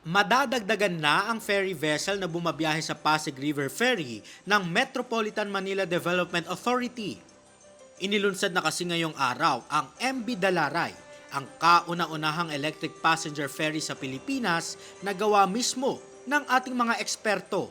Madadagdagan na ang ferry vessel na bumabiyahe sa Pasig River Ferry ng Metropolitan Manila Development Authority. Inilunsad na kasi ngayong araw ang MB Dalaray, ang kauna-unahang electric passenger ferry sa Pilipinas na gawa mismo ng ating mga eksperto.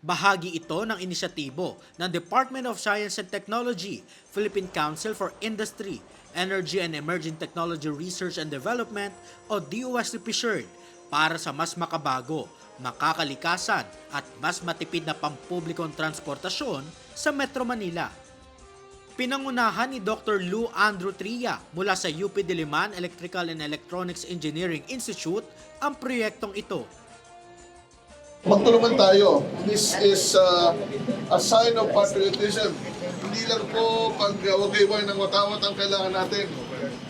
Bahagi ito ng inisyatibo ng Department of Science and Technology, Philippine Council for Industry, Energy and Emerging Technology Research and Development o DOST PSURD para sa mas makabago, makakalikasan at mas matipid na pampublikong transportasyon sa Metro Manila. Pinangunahan ni Dr. Lou Andrew Tria mula sa UP Diliman Electrical and Electronics Engineering Institute ang proyektong ito Magtulungan tayo. This is uh, a sign of patriotism. Hindi lang po pag uh, wagayway ng watawat ang kailangan natin.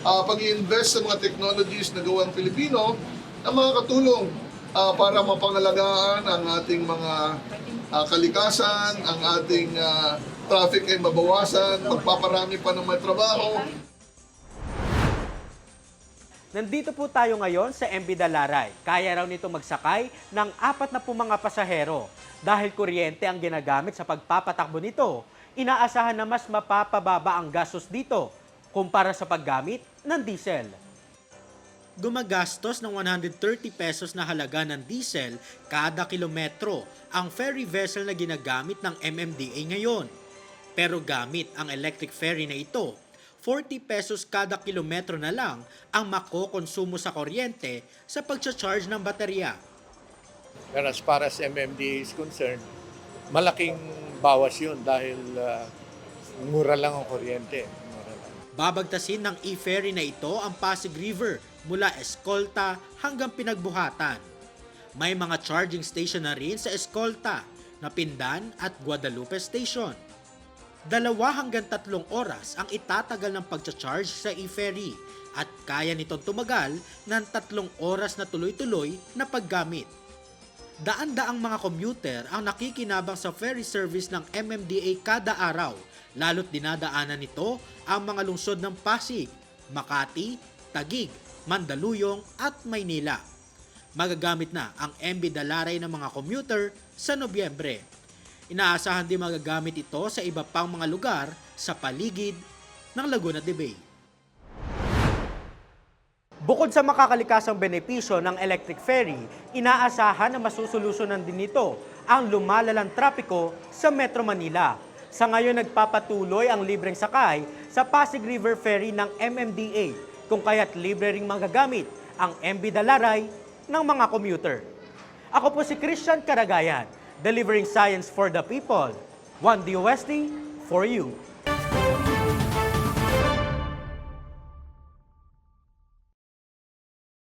Uh, pag-invest sa mga technologies na gawang Pilipino na makakatulong uh, para mapangalagaan ang ating mga uh, kalikasan, ang ating uh, traffic ay mabawasan, magpaparami pa ng may trabaho, Nandito po tayo ngayon sa MB Dalaray. Kaya raw nito magsakay ng apat na mga pasahero. Dahil kuryente ang ginagamit sa pagpapatakbo nito, inaasahan na mas mapapababa ang gastos dito kumpara sa paggamit ng diesel. Gumagastos ng 130 pesos na halaga ng diesel kada kilometro ang ferry vessel na ginagamit ng MMDA ngayon. Pero gamit ang electric ferry na ito, 40 pesos kada kilometro na lang ang makokonsumo sa kuryente sa pagcha-charge ng baterya. Pero as far as MMDA is concerned, malaking bawas yun dahil uh, mura lang ang kuryente. Babagtasin ng e-ferry na ito ang Pasig River mula Escolta hanggang Pinagbuhatan. May mga charging station na rin sa Escolta, Napindan at Guadalupe Station. Dalawa hanggang tatlong oras ang itatagal ng pagcha-charge sa e-ferry at kaya nitong tumagal ng tatlong oras na tuloy-tuloy na paggamit. Daan-daang mga commuter ang nakikinabang sa ferry service ng MMDA kada araw, lalo't dinadaanan nito ang mga lungsod ng Pasig, Makati, Tagig, Mandaluyong at Maynila. Magagamit na ang MB Dalaray ng mga commuter sa Nobyembre. Inaasahan din magagamit ito sa iba pang mga lugar sa paligid ng Laguna de Bay. Bukod sa makakalikasang benepisyo ng electric ferry, inaasahan na masusolusyonan din nito ang lumalalang trapiko sa Metro Manila. Sa ngayon nagpapatuloy ang libreng sakay sa Pasig River Ferry ng MMDA kung kaya't libre ring magagamit ang MB Dalaray ng mga commuter. Ako po si Christian Karagayan, delivering science for the people. One DOST for you.